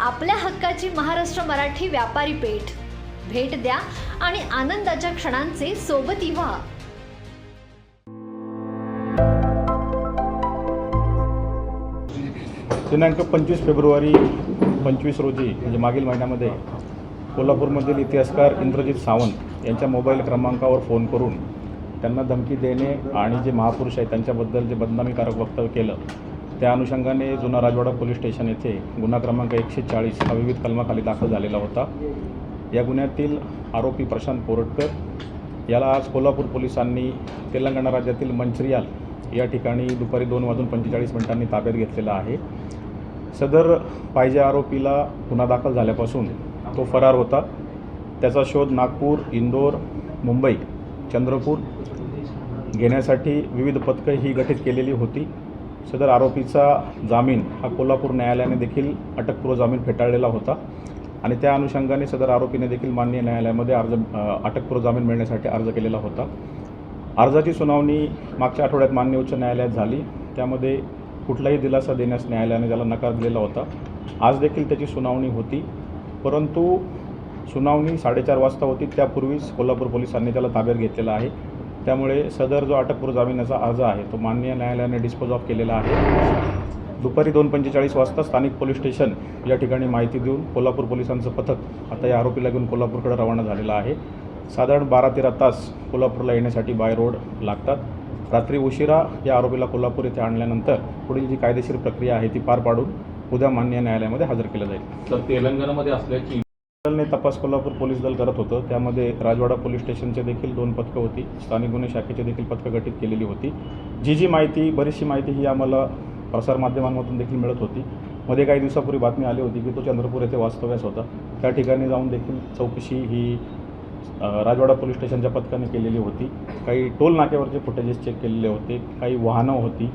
आपल्या हक्काची महाराष्ट्र मराठी व्यापारी पेठ. भेट द्या आणि आनंदाच्या क्षणांचे सोबती व्हा दिनांक पंचवीस फेब्रुवारी पंचवीस रोजी म्हणजे मागील महिन्यामध्ये कोल्हापूरमधील इतिहासकार इंद्रजित सावंत यांच्या मोबाईल क्रमांकावर फोन करून त्यांना धमकी देणे आणि जे महापुरुष आहेत त्यांच्याबद्दल जे बदनामीकारक वक्तव्य केलं त्या अनुषंगाने जुना राजवाडा पोलीस स्टेशन येथे गुन्हा क्रमांक एकशे चाळीस हा विविध कलमाखाली दाखल झालेला होता. या गुन्ह्यातील आरोपी प्रशांत पोरटकर याला आज कोल्हापूर पोलिसांनी तेलंगणा राज्यातील मंचरियाल या ठिकाणी दुपारी दोन वाजून पंचेचाळीस मिनिटांनी ताब्यात घेतलेला आहे. सदर पाहिजे आरोपीला गुन्हा दाखल झाल्यापासून तो फरार होता. त्याचा शोध नागपूर इंदोर मुंबई चंद्रपूर घेण्यासाठी विविध पथकं ही गठीत केलेली होती. सदर आरोपीचा जामीन हा कोल्हापूर न्यायालयाने देखील अटकपूर्व जामीन फेटाळलेला होता. आणि त्या अनुषंगाने सदर आरोपीने देखील माननीय न्यायालयामध्ये अर्ज अटकपूर्व जामीन मिळण्यासाठी अर्ज केलेला होता. अर्जाची सुनावणी मागच्या आठवड्यात मान्य उच्च न्यायालयात झाली. त्यामध्ये कुठलाही दिलासा देण्यास न्यायालयाने त्याला नकार दिलेला होता. आज देखील त्याची सुनावणी होती. परंतु सुनावणी साडेचार वाजता होती. त्यापूर्वीच कोल्हापूर पोलिसांनी त्याला ताब्यात घेतलेला आहे. त्यामुळे सदर जो अटकपूर्व जामिनाचा अर्ज आहे तो माननीय न्यायालयाने डिस्पोज ऑफ केलेला आहे. दुपारी दोन पंचेचाळीस वाजता स्थानिक पोलीस स्टेशन या ठिकाणी माहिती देऊन कोल्हापूर पोलिसांचं पथक आता या आरोपीला घेऊन कोल्हापूरकडे रवाना झालेलं आहे. साधारण बारा तेरा तास कोल्हापूरला येण्यासाठी बाय रोड लागतात. रात्री उशिरा या आरोपीला कोल्हापूर येथे आणल्यानंतर पुढील जी कायदेशीर प्रक्रिया आहे ती पार पाडून उद्या मान्य न्यायालयामध्ये हजर केलं जाईल. तर तेलंगणामध्ये असल्याची दलने तपास कोल्हापूर पोलीस दल करत होतं. त्यामध्ये राजवाडा पोलीस स्टेशनचे देखील दोन पथकं होती. स्थानिक गुन्हे शाखेचे देखील पथकं गठीत केलेली होती. जी जी माहिती बरीचशी माहिती ही आम्हाला प्रसारमाध्यमांमधून देखील मिळत होती. मध्ये काही दिवसापूर्वी बातमी आली होती की तो चंद्रपूर येथे वास्तव्यास होता. त्या ठिकाणी जाऊन देखील चौकशी ही राजवाडा पोलीस स्टेशनच्या पथकाने केलेली होती. काही टोल नाक्यावरचे फुटेजेस चेक केलेले होते. काही वाहनं होती.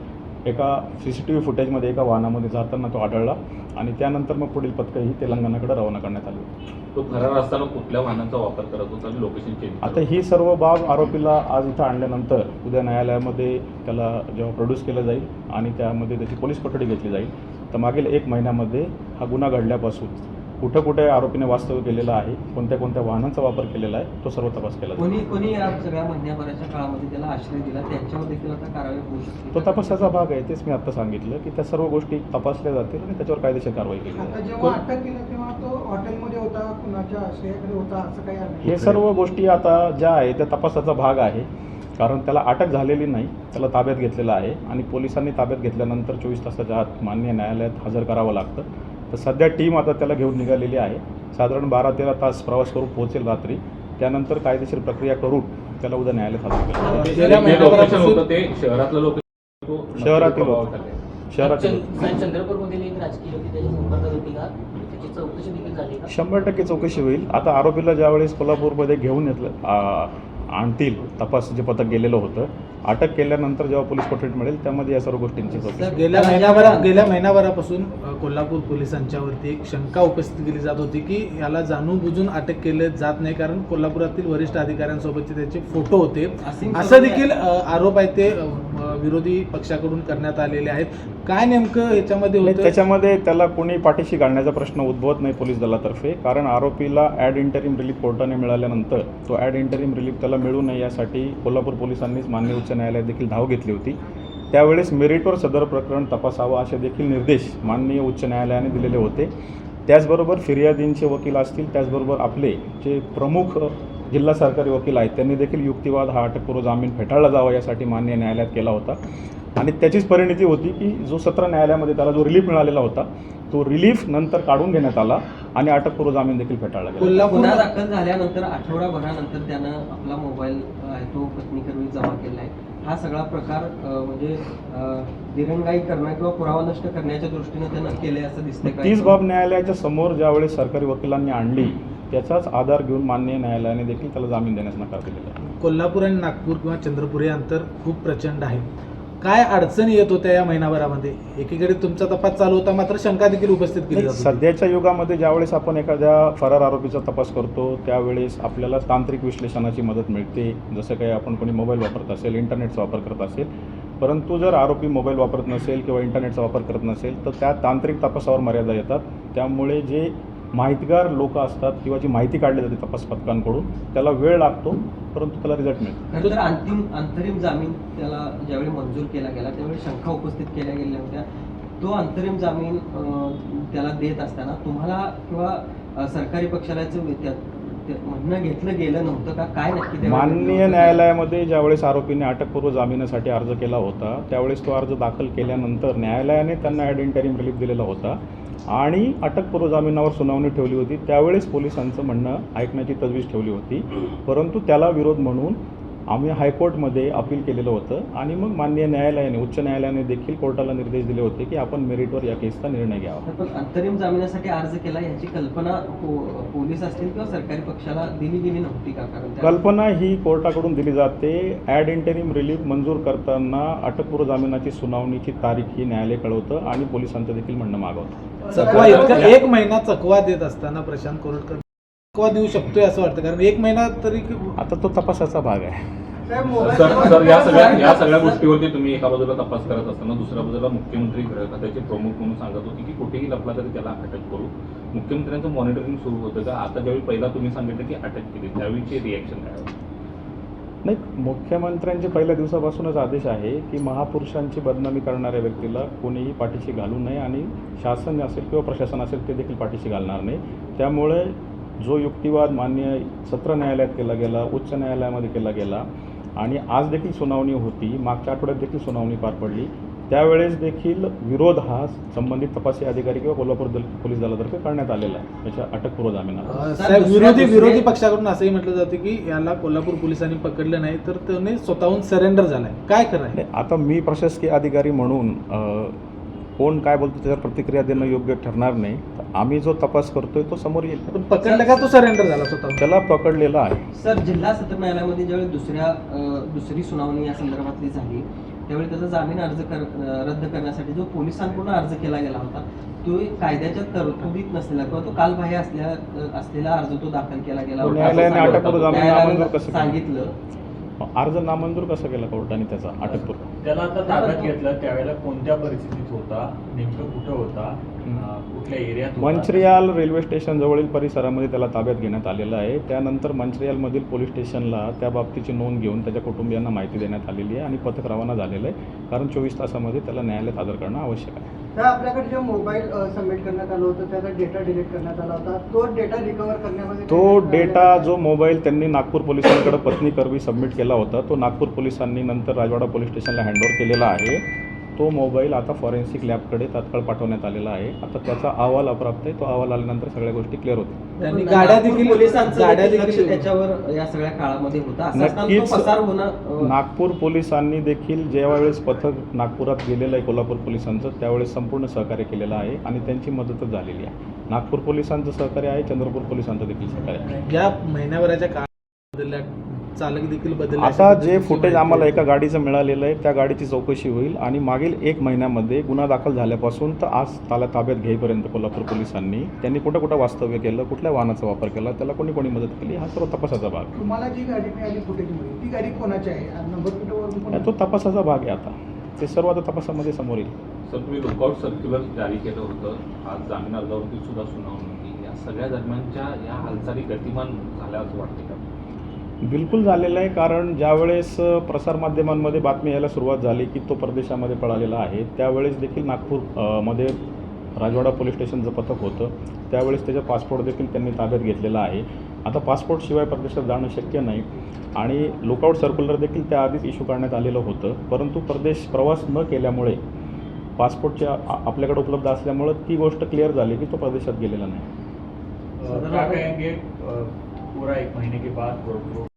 एका सी सी टी व्ही फुटेजमध्ये एका वाहनामध्ये जाताना तो आढळला आणि त्यानंतर मग पुढील पथकं ही तेलंगणाकडे रवाना करण्यात आली होती. तो फरार असताना कुठल्या वाहनांचा वापर करत होता आणि लोकेशन चेंज आता ही सर्व बाब आरोपीला आज इथं आणल्यानंतर उद्या न्यायालयामध्ये त्याला जेव्हा प्रोड्यूस केलं जाईल आणि त्यामध्ये त्याची पोलीस कोठडी घेतली जाईल तर मागील एक महिन्यामध्ये हा गुन्हा घडल्यापासून कुठं कुठे आरोपीने वास्तव्य केलेलं आहे कोणत्या कोणत्या वाहनांचा वापर केलेला आहे तो सर्व तपास केला कोणी कोणी या सगळ्या महिन्याभराच्या काळामध्ये त्याला आश्रय दिला त्यांच्यावर देखील आता कारवाई होऊ शकते तो तपासाचा भाग आहे तेच मी आता सांगितलं की त्या सर्व गोष्टी तपासल्या जातील आणि त्याच्यावर कायदेशीर कारवाई केली जाईल. जेव्हा अटक केलं तेव्हा तो हॉटेलमध्ये होता कुणाच्या आश्रयाकडे होता असं काही आलं हे सर्व गोष्टी आता ज्या आहे त्या तपासाचा भाग आहे कारण त्याला अटक झालेली नाही त्याला ताब्यात घेतलेलं आहे आणि पोलिसांनी ताब्यात घेतल्यानंतर चोवीस तासाच्या आत मान्य न्यायालयात हजर करावं लागतं. तर सध्या टीम आता त्याला घेऊन निघालेली आहे. साधारण बारा तेरा तास प्रवास करून पोहोचेल रात्री. त्यानंतर कायदेशीर प्रक्रिया करून त्याला उद्या न्यायालयात हजर केलं जाईल. जे लोकेशन होतं ते शहरातलं शंभर टक्के चौकशी होईल. आता आरोपीला ज्यावेळेस कोल्हापूरमध्ये घेऊन येतलं आणतील तपास जे पथक गेलेलं होतं अटक केल्यानंतर जेव्हा पोलीस कोठडीत मिळेल त्यामध्ये या सर्व गोष्टींची चौकशी होईल. गेल्या महिन्याभरा गेल्या महिनाभरापासून अ, कोल्हापूर पोलिसांच्यावरती एक शंका उपस्थित केली जात होती की याला जाणून बुजून अटक केले जात नाही कारण कोल्हापुरातील वरिष्ठ अधिकाऱ्यांसोबतचे त्याचे फोटो होते असं देखील अ, आरोप आहेत ते अ, विरोधी पक्षाकडून करण्यात आलेले आहेत. काय नेमकं याच्यामध्ये होतं त्याच्यामध्ये त्याला कोणी पाठीशी घालण्याचा प्रश्न उद्भवत नाही पोलीस दलातर्फे. कारण आरोपीला ॲड इंटरिम रिलीफ कोर्टाने मिळाल्यानंतर तो ॲड इंटरिम रिलीफ त्याला मिळू नये यासाठी कोल्हापूर पोलिसांनीच मान्य उच्च न्यायालयात देखील धाव घेतली होती. त्यावेळेस मेरिटवर सदर प्रकरण तपासावं असे देखील निर्देश माननीय उच्च न्यायालयाने दिलेले होते. त्याचबरोबर फिर्यादींचे वकील असतील त्याचबरोबर आपले जे प्रमुख जिल्हा सरकारी वकील आहेत. त्यांनी देखील युक्तिवाद हा अटकपूर्व जामीन फेटाळला जावा यासाठी मान्य न्यायालयात केला होता. आणि त्याचीच परिणिती होती की जो सत्र न्यायालयामध्ये त्याला जो रिलीफ मिळालेला होता तो रिलीफ नंतर काढून घेण्यात आला आणि अटकपूर्व जामीन देखील फेटाळला गेला. गुन्हा दाखल झाल्यानंतर आठवडाभरानंतर त्यानं आपला मोबाईल आहे तो पत्नीकडे जमा केला आहे. हा सगळा प्रकार म्हणजे दिरंगाई करणं किंवा पुरावा नष्ट करण्याच्या दृष्टीनं त्यानं केलंय असं दिसतंय काय? तीच बाब न्यायालयाच्या समोर ज्यावेळेस सरकारी वकिलांनी आणली त्याचाच आधार घेऊन मान्य न्यायालयाने देखील त्याला जामीन देण्यास नकार दिलेला आहे. कोल्हापूर आणि नागपूर किंवा चंद्रपूर हे अंतर खूप प्रचंड आहे. काय अडचणी येत होत्या या महिनाभरामध्ये? एकीकडे तुमचा तपास चालू होता मात्र शंका देखील उपस्थित केली. सध्याच्या युगामध्ये ज्यावेळेस आपण एखाद्या फरार आरोपीचा तपास करतो त्यावेळेस आपल्याला तांत्रिक विश्लेषणाची मदत मिळते. जसं काही आपण कोणी मोबाईल वापरत असेल इंटरनेटचा वापर करत असेल परंतु जर आरोपी मोबाईल वापरत नसेल किंवा इंटरनेटचा वापर करत नसेल तर त्या तांत्रिक तपासावर मर्यादा येतात. त्यामुळे जे माहितगार लोक असतात किंवा जी माहिती काढली जाते तपास पथकांकडून त्याला वेळ लागतो परंतु त्याला रिझल्ट मिळतो तर अंतिम अंतरिम जामीन त्याला ज्यावेळी मंजूर केला गेला त्यावेळी शंका उपस्थित केल्या गेल्या होत्या. तो अंतरिम जामीन त्याला देत असताना तुम्हाला किंवा सरकारी ते म्हणणं घेतलं गेलं नव्हतं का? काय नक्की माननीय? न्यायालयामध्ये ज्यावेळेस आरोपीने अटकपूर्व जामिनासाठी अर्ज केला होता त्यावेळेस तो अर्ज दाखल केल्यानंतर न्यायालयाने त्यांना ॲडिंटरिम रिलीफ दिलेला होता. आणि अटकपूर्व जामिनावर सुनावणी ठेवली होती. त्यावेळेस पोलिसांचं म्हणणं ऐकण्याची तजवीज ठेवली होती. परंतु त्याला विरोध म्हणून आम्ही हायकोर्टमध्ये अपील केलेलं होतं आणि मग माननीय न्यायालयाने उच्च न्यायालयाने देखील कोर्टाला निर्देश दिले होते की आपण मेरिटवर या केसचा निर्णय घ्यावा. पण अंतरिम जामिनासाठी अर्ज केला याची कल्पना पोलीस असतील किंवा सरकारी पक्षाला दिली गेली नव्हती का? कारण कल्पना ही कोर्टाकडून दिली जाते. ॲड इंटेरिम रिलीफ मंजूर करताना अटकपूर्व जामिनाची सुनावणीची तारीख ही न्यायालय कळवतं आणि पोलिसांचं देखील म्हणणं मागवतं. चकवा इतका एक महिना चकवा देत असताना प्रशांत कोरटकर चकवा देऊ शकतोय असं वाटतं? कारण एक महिना तरी आता तो तपासाचा भाग आहे. सर सर या सगळ्या या सगळ्या गोष्टीवरती तुम्ही एका बाजूला तपास करत असताना दुसऱ्या बाजूला मुख्यमंत्री गृह खात्याचे प्रमुख म्हणून सांगत होते की कुठेही लपला तरी त्याला अटक करू. मुख्यमंत्र्यांचं मॉनिटरिंग सुरू होतं का? आता ज्यावेळी पहिला तुम्ही सांगितलं की अटक केली त्यावेळीची रिॲक्शन काय? नाही मुख्यमंत्र्यांचे पहिल्या दिवसापासूनच आदेश आहे की महापुरुषांची बदनामी करणाऱ्या व्यक्तीला कोणीही पाठीशी घालू नये आणि शासन असेल किंवा प्रशासन असेल ते देखील पाठीशी घालणार नाही. त्यामुळे जो युक्तिवाद मान्य सत्र न्यायालयात केला गेला उच्च न्यायालयामध्ये केला गेला आणि आज देखील सुनावणी होती मागच्या आठवड्यात देखील सुनावणी पार पडली त्यावेळेस देखील विरोध हा संबंधित तपासी अधिकारी किंवा कोल्हापूर दल पोलीस दलातर्फे करण्यात आलेला आहे. त्याच्या अटकपूर्व जामिनाला विरोधी विरोधी पक्षाकडून असंही म्हटलं जातं की याला कोल्हापूर पोलिसांनी पकडलं नाही तर त्याने स्वतःहून सरेंडर झालाय. काय नाही, आता मी प्रशासकीय अधिकारी म्हणून कोण काय बोलतो त्याच्यावर प्रतिक्रिया देणं योग्य ठरणार नाही. आम्ही जो तपास करतोय तो समोर येईल. पण पकडलं का तो सरेंडर झाला स्वतःहून? त्याला पकडलेला आहे. सर जिल्हा सत्र न्यायालयामध्ये ज्यावेळी दुसऱ्या अं, दुसरी सुनावणी या संदर्भातली झाली त्यावेळी त्याचा जामीन अर्ज कर अं, रद्द करण्यासाठी जो पोलिसांकडून अर्ज केला गेला होता तो कायद्याच्या तरतुदीत नसलेला किंवा तो कालबाह्य असल्या अं, असलेला अर्ज तो दाखल केला गेला होता. न्यायालयाने असं अटकपूर्व जामीन न्यायालयानं नामंजूर कसं केलं? सांगितलं अर्ज नामंजूर कसा केला कोर्टाने त्याचा? अटकपूर्व त्याला आता ताब्यात घेतलं त्यावेळेला कोणत्या परिस्थितीत होता नेमकं कुठं होता कुठल्या एरियात? मंचरियाल रेल्वे स्टेशन जवळील परिसरामध्ये त्याला ताब्यात घेण्यात आलेलं आहे. त्यानंतर मंचरियालमधील पोलीस स्टेशनला त्या बाबतीची नोंद घेऊन त्याच्या कुटुंबियांना माहिती देण्यात आलेली आहे आणि पथक रवाना झालेलं आहे. कारण चोवीस तासामध्ये त्याला न्यायालयात हजर करणं आवश्यक आहे. तर आपल्याकडे जे मोबाईल सबमिट करण्यात आलं होतं त्याचा डेटा डिलीट करण्यात आला होता. तो डेटा रिकवर करण्यामध्ये तो डेटा जो मोबाईल त्यांनी नागपूर पोलिसांकडे पत्नी करवी सबमिट केला होता तो नागपूर पोलिसांनी नंतर राजवाडा पोलीस स्टेशनला हँडओव्हर केलेला आहे. तो मोबाईल आता फॉरेन्सिक लॅबकडे तात्काळ पाठवण्यात आलेला आहे. आता त्याचा अहवाल अप्राप्त आहे. तो अहवाल आल्यानंतर सगळ्या गोष्टी क्लिअर होतील. गाड्या नागपूर देखील पोलिसांचं गाड्या देखील त्याच्यावर या सगळ्या काळामध्ये होता. असं असताना नक्कीच नागपूर पोलिसांनी देखील ज्यावेळेस पथक नागपुरात गेलेलं आहे कोल्हापूर पोलिसांचं त्यावेळेस संपूर्ण सहकार्य केलेलं आहे आणि त्यांची मदतच झालेली आहे. नागपूर पोलिसांचं सहकार्य आहे चंद्रपूर पोलिसांचं देखील सहकार्य आहे. या महिन्याभराच्या काळात बदलल्या चालक देखील बदलले आता जे फुटेज आम्हाला एका गाडीचं मिळालेलं आहे त्या गाडीची चौकशी होईल आणि मागील एक महिन्यामध्ये गुन्हा दाखल झाल्यापासून तर आज त्याला ताब्यात घेईपर्यंत कोल्हापूर पोलिसांनी त्यांनी कुठं कुठं वास्तव्य केलं कुठल्या वाहनाचा वापर केला त्याला कोणी कोणी मदत केली हा सर्व तपासाचा भाग. तुम्हाला जी गाडी मिळाली फुटेजमध्ये ती गाडी कोणाची आहे? नंबर तो तपासाचा भाग आहे आता. ते सर्व आता तपासामध्ये समोर येईल. सर तुम्ही लुकआउट सर्क्युलर जारी केलं होतं. आज जामीन अर्जावरती सुद्धा सुनावणी होती. या सगळ्या दरम्यानच्या या हालचाली गतिमान झाल्या असं वाटते का? बिलकुल झालेलं आहे कारण ज्यावेळेस प्रसारमाध्यमांमध्ये बातमी यायला सुरुवात झाली की तो परदेशामध्ये पळालेला आहे त्यावेळेस देखील नागपूरमध्ये राजवाडा पोलीस स्टेशनचं पथक होतं. त्यावेळेस त्याचा पासपोर्ट देखील त्यांनी ताब्यात घेतलेला आहे. आता पासपोर्टशिवाय परदेशात जाणं शक्य नाही आणि लुकआउट सर्क्युलर देखील त्याआधीच इश्यू करण्यात आलेलं होतं. परंतु परदेश प्रवास न केल्यामुळे पासपोर्टच्या आपल्याकडे उपलब्ध असल्यामुळं ती गोष्ट क्लिअर झाली की तो परदेशात गेलेला नाही. पूरा एक महीने के बाद गोरखपुर